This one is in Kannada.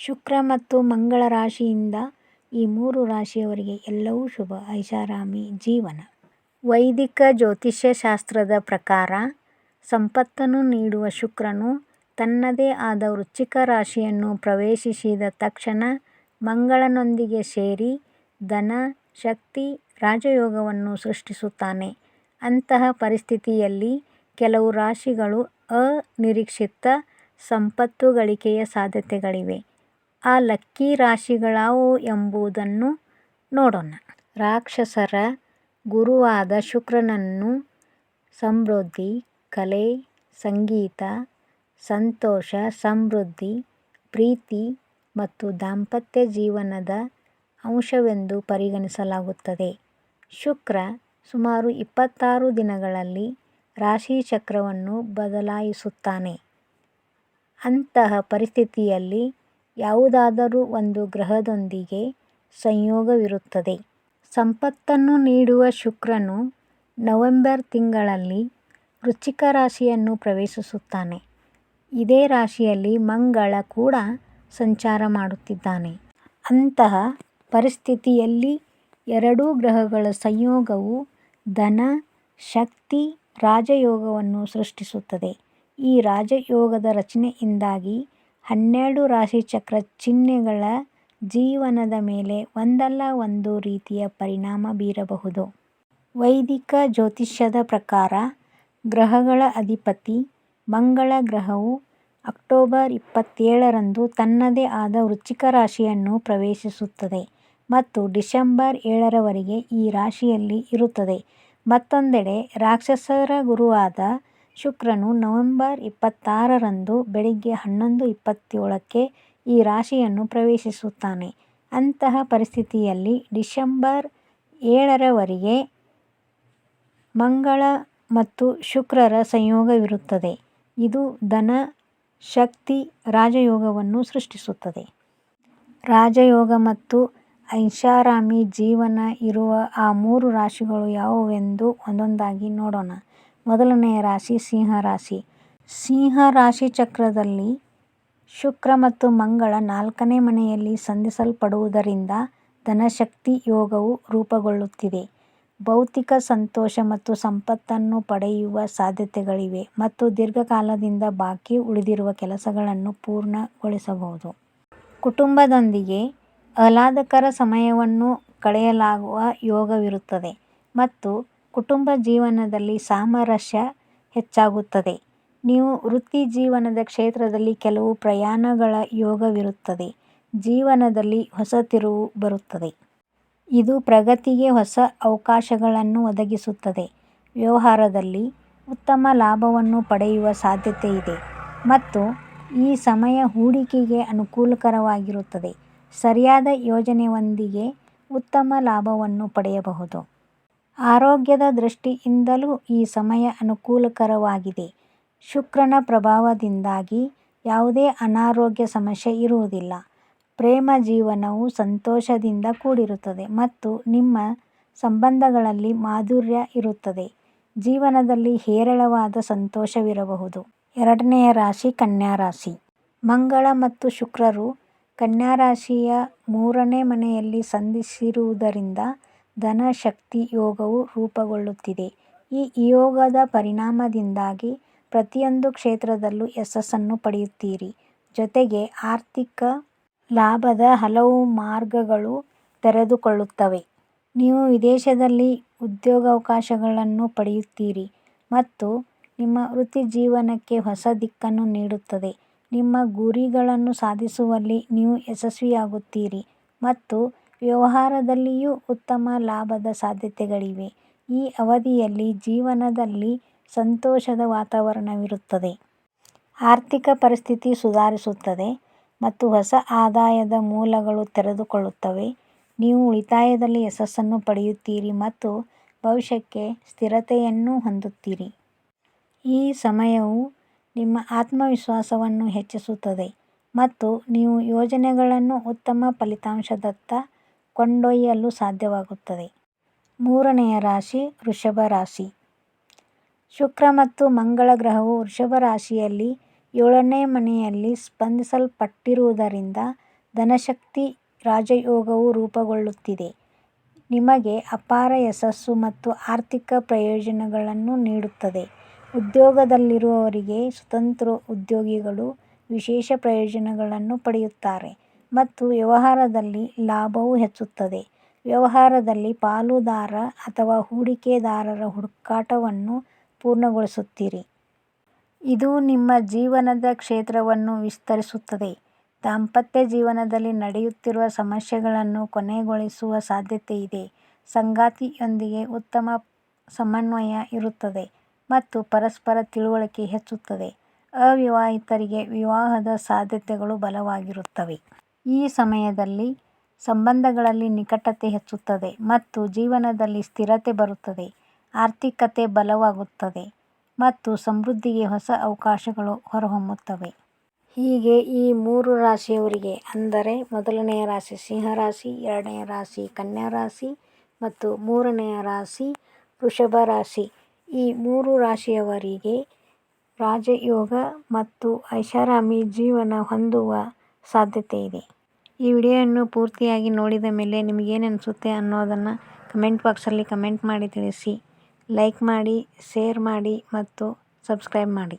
ಶುಕ್ರ ಮತ್ತು ಮಂಗಳ ರಾಶಿಯಿಂದ ಈ ಮೂರು ರಾಶಿಯವರಿಗೆ ಎಲ್ಲವೂ ಶುಭ ಐಷಾರಾಮಿ ಜೀವನ. ವೈದಿಕ ಜ್ಯೋತಿಷ್ಯಶಾಸ್ತ್ರದ ಪ್ರಕಾರ ಸಂಪತ್ತನ್ನು ನೀಡುವ ಶುಕ್ರನು ತನ್ನದೇ ಆದ ವೃಶ್ಚಿಕ ರಾಶಿಯನ್ನು ಪ್ರವೇಶಿಸಿದ ತಕ್ಷಣ ಮಂಗಳನೊಂದಿಗೆ ಸೇರಿ ಧನ, ಶಕ್ತಿ, ರಾಜಯೋಗವನ್ನು ಸೃಷ್ಟಿಸುತ್ತಾನೆ. ಅಂತಹ ಪರಿಸ್ಥಿತಿಯಲ್ಲಿ ಕೆಲವು ರಾಶಿಗಳು ಅನಿರೀಕ್ಷಿತ ಸಂಪತ್ತು ಗಳಿಕೆಯ ಸಾಧ್ಯತೆಗಳಿವೆ. ಆ ಲಕ್ಕಿ ರಾಶಿಗಳಾವುವು ಎಂಬುದನ್ನು ನೋಡೋಣ. ರಾಕ್ಷಸರ ಗುರುವಾದ ಶುಕ್ರನನ್ನು ಸಮೃದ್ಧಿ, ಕಲೆ, ಸಂಗೀತ, ಸಂತೋಷ, ಸಮೃದ್ಧಿ, ಪ್ರೀತಿ ಮತ್ತು ದಾಂಪತ್ಯ ಜೀವನದ ಅಂಶವೆಂದು ಪರಿಗಣಿಸಲಾಗುತ್ತದೆ. ಶುಕ್ರ ಸುಮಾರು ಇಪ್ಪತ್ತಾರು ದಿನಗಳಲ್ಲಿ ರಾಶಿ ಚಕ್ರವನ್ನು ಬದಲಾಯಿಸುತ್ತಾನೆ. ಅಂತಹ ಪರಿಸ್ಥಿತಿಯಲ್ಲಿ ಯಾವುದಾದರೂ ಒಂದು ಗ್ರಹದೊಂದಿಗೆ ಸಂಯೋಗವಿರುತ್ತದೆ. ಸಂಪತ್ತನ್ನು ನೀಡುವ ಶುಕ್ರನು ನವೆಂಬರ್ ತಿಂಗಳಲ್ಲಿ ವೃಶ್ಚಿಕ ರಾಶಿಯನ್ನು ಪ್ರವೇಶಿಸುತ್ತಾನೆ. ಇದೇ ರಾಶಿಯಲ್ಲಿ ಮಂಗಳ ಕೂಡ ಸಂಚಾರ ಮಾಡುತ್ತಿದ್ದಾನೆ. ಅಂತಹ ಪರಿಸ್ಥಿತಿಯಲ್ಲಿ ಎರಡೂ ಗ್ರಹಗಳ ಸಂಯೋಗವು ಧನ, ಶಕ್ತಿ, ರಾಜಯೋಗವನ್ನು ಸೃಷ್ಟಿಸುತ್ತದೆ. ಈ ರಾಜಯೋಗದ ರಚನೆಯಿಂದಾಗಿ ಹನ್ನೆರಡು ರಾಶಿಚಕ್ರ ಚಿಹ್ನೆಗಳ ಜೀವನದ ಮೇಲೆ ಒಂದಲ್ಲ ಒಂದು ರೀತಿಯ ಪರಿಣಾಮ ಬೀರಬಹುದು. ವೈದಿಕ ಜ್ಯೋತಿಷ್ಯದ ಪ್ರಕಾರ ಗ್ರಹಗಳ ಅಧಿಪತಿ ಮಂಗಳ ಗ್ರಹವು ಅಕ್ಟೋಬರ್ ಇಪ್ಪತ್ತೇಳರಂದು ತನ್ನದೇ ಆದ ವೃಶ್ಚಿಕ ರಾಶಿಯನ್ನು ಪ್ರವೇಶಿಸುತ್ತದೆ ಮತ್ತು ಡಿಸೆಂಬರ್ ಏಳರವರೆಗೆ ಈ ರಾಶಿಯಲ್ಲಿ ಇರುತ್ತದೆ. ಮತ್ತೊಂದೆಡೆ ರಾಕ್ಷಸರ ಗುರುವಾದ ಶುಕ್ರನು ನವೆಂಬರ್ ಇಪ್ಪತ್ತಾರರಂದು ಬೆಳಿಗ್ಗೆ ಹನ್ನೊಂದು ಇಪ್ಪತ್ತೇಳಕ್ಕೆ ಈ ರಾಶಿಯನ್ನು ಪ್ರವೇಶಿಸುತ್ತಾನೆ. ಅಂತಹ ಪರಿಸ್ಥಿತಿಯಲ್ಲಿ ಡಿಸೆಂಬರ್ ಏಳರವರೆಗೆ ಮಂಗಳ ಮತ್ತು ಶುಕ್ರರ ಸಂಯೋಗವಿರುತ್ತದೆ. ಇದು ಧನ, ಶಕ್ತಿ, ರಾಜಯೋಗವನ್ನು ಸೃಷ್ಟಿಸುತ್ತದೆ. ರಾಜಯೋಗ ಮತ್ತು ಐಷಾರಾಮಿ ಜೀವನ ಇರುವ ಆ ಮೂರು ರಾಶಿಗಳು ಯಾವುವೆಂದು ಒಂದೊಂದಾಗಿ ನೋಡೋಣ. ಮೊದಲನೆಯ ರಾಶಿ ಸಿಂಹ ರಾಶಿ. ಸಿಂಹ ರಾಶಿ ಚಕ್ರದಲ್ಲಿ ಶುಕ್ರ ಮತ್ತು ಮಂಗಳ ನಾಲ್ಕನೇ ಮನೆಯಲ್ಲಿ ಸಂಧಿಸಲ್ಪಡುವುದರಿಂದ ಧನ-ಶಕ್ತಿ ಯೋಗವು ರೂಪುಗೊಳ್ಳುತ್ತಿದೆ. ಭೌತಿಕ ಸಂತೋಷ ಮತ್ತು ಸಂಪತ್ತನ್ನು ಪಡೆಯುವ ಸಾಧ್ಯತೆಗಳಿವೆ ಮತ್ತು ದೀರ್ಘಕಾಲದಿಂದ ಬಾಕಿ ಉಳಿದಿರುವ ಕೆಲಸಗಳನ್ನು ಪೂರ್ಣಗೊಳಿಸಬಹುದು. ಕುಟುಂಬದೊಂದಿಗೆ ಆಹ್ಲಾದಕರ ಸಮಯವನ್ನು ಕಳೆಯಲಾಗುವ ಯೋಗವಿರುತ್ತದೆ ಮತ್ತು ಕುಟುಂಬ ಜೀವನದಲ್ಲಿ ಸಾಮರಸ್ಯ ಹೆಚ್ಚಾಗುತ್ತದೆ. ನೀವು ವೃತ್ತಿ ಜೀವನದ ಕ್ಷೇತ್ರದಲ್ಲಿ ಕೆಲವು ಪ್ರಯಾಣಗಳ ಯೋಗವಿರುತ್ತದೆ. ಜೀವನದಲ್ಲಿ ಹೊಸ ತಿರುವು ಬರುತ್ತದೆ. ಇದು ಪ್ರಗತಿಗೆ ಹೊಸ ಅವಕಾಶಗಳನ್ನು ಒದಗಿಸುತ್ತದೆ. ವ್ಯವಹಾರದಲ್ಲಿ ಉತ್ತಮ ಲಾಭವನ್ನು ಪಡೆಯುವ ಸಾಧ್ಯತೆ ಇದೆ ಮತ್ತು ಈ ಸಮಯ ಹೂಡಿಕೆಗೆ ಅನುಕೂಲಕರವಾಗಿರುತ್ತದೆ. ಸರಿಯಾದ ಯೋಜನೆಯೊಂದಿಗೆ ಉತ್ತಮ ಲಾಭವನ್ನು ಪಡೆಯಬಹುದು. ಆರೋಗ್ಯದ ದೃಷ್ಟಿಯಿಂದಲೂ ಈ ಸಮಯ ಅನುಕೂಲಕರವಾಗಿದೆ. ಶುಕ್ರನ ಪ್ರಭಾವದಿಂದಾಗಿ ಯಾವುದೇ ಅನಾರೋಗ್ಯ ಸಮಸ್ಯೆ ಇರುವುದಿಲ್ಲ. ಪ್ರೇಮ ಜೀವನವು ಸಂತೋಷದಿಂದ ಕೂಡಿರುತ್ತದೆ ಮತ್ತು ನಿಮ್ಮ ಸಂಬಂಧಗಳಲ್ಲಿ ಮಾಧುರ್ಯ ಇರುತ್ತದೆ. ಜೀವನದಲ್ಲಿ ಹೇರಳವಾದ ಸಂತೋಷವಿರಬಹುದು. ಎರಡನೆಯ ರಾಶಿ ಕನ್ಯಾ ರಾಶಿ. ಮಂಗಳ ಮತ್ತು ಶುಕ್ರರು ಕನ್ಯಾ ರಾಶಿಯ ಮೂರನೇ ಮನೆಯಲ್ಲಿ ಸಂಧಿಸಿರುವುದರಿಂದ ಧನ, ಶಕ್ತಿ ಯೋಗವು ರೂಪುಗೊಳ್ಳುತ್ತಿದೆ. ಈ ಯೋಗದ ಪರಿಣಾಮದಿಂದಾಗಿ ಪ್ರತಿಯೊಂದು ಕ್ಷೇತ್ರದಲ್ಲೂ ಯಶಸ್ಸನ್ನು ಪಡೆಯುತ್ತೀರಿ. ಜೊತೆಗೆ ಆರ್ಥಿಕ ಲಾಭದ ಹಲವು ಮಾರ್ಗಗಳು ತೆರೆದುಕೊಳ್ಳುತ್ತವೆ. ನೀವು ವಿದೇಶದಲ್ಲಿ ಉದ್ಯೋಗಾವಕಾಶಗಳನ್ನು ಪಡೆಯುತ್ತೀರಿ ಮತ್ತು ನಿಮ್ಮ ವೃತ್ತಿಜೀವನಕ್ಕೆ ಹೊಸ ದಿಕ್ಕನ್ನು ನೀಡುತ್ತದೆ. ನಿಮ್ಮ ಗುರಿಗಳನ್ನು ಸಾಧಿಸುವಲ್ಲಿ ನೀವು ಯಶಸ್ವಿಯಾಗುತ್ತೀರಿ ಮತ್ತು ವ್ಯವಹಾರದಲ್ಲಿಯೂ ಉತ್ತಮ ಲಾಭದ ಸಾಧ್ಯತೆಗಳಿವೆ. ಈ ಅವಧಿಯಲ್ಲಿ ಜೀವನದಲ್ಲಿ ಸಂತೋಷದ ವಾತಾವರಣವಿರುತ್ತದೆ. ಆರ್ಥಿಕ ಪರಿಸ್ಥಿತಿ ಸುಧಾರಿಸುತ್ತದೆ ಮತ್ತು ಹೊಸ ಆದಾಯದ ಮೂಲಗಳು ತೆರೆದುಕೊಳ್ಳುತ್ತವೆ. ನೀವು ಉಳಿತಾಯದಲ್ಲಿ ಯಶಸ್ಸನ್ನು ಪಡೆಯುತ್ತೀರಿ ಮತ್ತು ಭವಿಷ್ಯಕ್ಕೆ ಸ್ಥಿರತೆಯನ್ನು ಹೊಂದುತ್ತೀರಿ. ಈ ಸಮಯವು ನಿಮ್ಮ ಆತ್ಮವಿಶ್ವಾಸವನ್ನು ಹೆಚ್ಚಿಸುತ್ತದೆ ಮತ್ತು ನೀವು ಯೋಜನೆಗಳನ್ನು ಉತ್ತಮ ಫಲಿತಾಂಶದತ್ತ ಕೊಂಡೊಯ್ಯಲು ಸಾಧ್ಯವಾಗುತ್ತದೆ. ಮೂರನೆಯ ರಾಶಿ ವೃಷಭ ರಾಶಿ. ಶುಕ್ರ ಮತ್ತು ಮಂಗಳ ಗ್ರಹವು ವೃಷಭ ರಾಶಿಯಲ್ಲಿ ಏಳನೇ ಮನೆಯಲ್ಲಿ ಸ್ಪಂದಿಸಲ್ಪಟ್ಟಿರುವುದರಿಂದ ಧನಶಕ್ತಿ ರಾಜಯೋಗವು ರೂಪುಗೊಳ್ಳುತ್ತಿದೆ, ನಿಮಗೆ ಅಪಾರ ಯಶಸ್ಸು ಮತ್ತು ಆರ್ಥಿಕ ಪ್ರಯೋಜನಗಳನ್ನು ನೀಡುತ್ತದೆ. ಉದ್ಯೋಗದಲ್ಲಿರುವವರಿಗೆ ಸ್ವತಂತ್ರ ಉದ್ಯೋಗಿಗಳು ವಿಶೇಷ ಪ್ರಯೋಜನಗಳನ್ನು ಪಡೆಯುತ್ತಾರೆ ಮತ್ತು ವ್ಯವಹಾರದಲ್ಲಿ ಲಾಭವು ಹೆಚ್ಚುತ್ತದೆ. ವ್ಯವಹಾರದಲ್ಲಿ ಪಾಲುದಾರ ಅಥವಾ ಹೂಡಿಕೆದಾರರ ಹುಡುಕಾಟವನ್ನು ಪೂರ್ಣಗೊಳಿಸುತ್ತೀರಿ. ಇದು ನಿಮ್ಮ ಜೀವನದ ಕ್ಷೇತ್ರವನ್ನು ವಿಸ್ತರಿಸುತ್ತದೆ. ದಾಂಪತ್ಯ ಜೀವನದಲ್ಲಿ ನಡೆಯುತ್ತಿರುವ ಸಮಸ್ಯೆಗಳನ್ನು ಕೊನೆಗೊಳಿಸುವ ಸಾಧ್ಯತೆ ಇದೆ ಸಂಗಾತಿಯೊಂದಿಗೆ ಉತ್ತಮ ಸಮನ್ವಯ ಇರುತ್ತದೆ ಮತ್ತು ಪರಸ್ಪರ ತಿಳುವಳಿಕೆ ಹೆಚ್ಚುತ್ತದೆ. ಅವಿವಾಹಿತರಿಗೆ ವಿವಾಹದ ಸಾಧ್ಯತೆಗಳು ಬಲವಾಗಿರುತ್ತವೆ. ಈ ಸಮಯದಲ್ಲಿ ಸಂಬಂಧಗಳಲ್ಲಿ ನಿಕಟತೆ ಹೆಚ್ಚುತ್ತದೆ ಮತ್ತು ಜೀವನದಲ್ಲಿ ಸ್ಥಿರತೆ ಬರುತ್ತದೆ. ಆರ್ಥಿಕತೆ ಬಲವಾಗುತ್ತದೆ ಮತ್ತು ಸಮೃದ್ಧಿಗೆ ಹೊಸ ಅವಕಾಶಗಳು ಹೊರಹೊಮ್ಮುತ್ತವೆ. ಹೀಗೆ ಈ ಮೂರು ರಾಶಿಯವರಿಗೆ ಅಂದರೆ ಮೊದಲನೆಯ ರಾಶಿ ಸಿಂಹ ರಾಶಿ, ಎರಡನೆಯ ರಾಶಿ ಕನ್ಯಾ ರಾಶಿ ಮತ್ತು ಮೂರನೆಯ ರಾಶಿ ವೃಷಭ ರಾಶಿ ಈ ಮೂರು ರಾಶಿಯವರಿಗೆ ರಾಜಯೋಗ ಮತ್ತು ಐಷಾರಾಮಿ ಜೀವನ ಹೊಂದುವ ಸಾಧ್ಯತೆಯಿದೆ. ಈ ವಿಡಿಯೋವನ್ನು ಪೂರ್ತಿಯಾಗಿ ನೋಡಿದ ಮೇಲೆ ನಿಮಗೇನನಿಸುತ್ತೆ ಅನ್ನೋದನ್ನು ಕಮೆಂಟ್ ಬಾಕ್ಸಲ್ಲಿ ಕಮೆಂಟ್ ಮಾಡಿ ತಿಳಿಸಿ. ಲೈಕ್ ಮಾಡಿ, ಶೇರ್ ಮಾಡಿ ಮತ್ತು ಸಬ್ಸ್ಕ್ರೈಬ್ ಮಾಡಿ.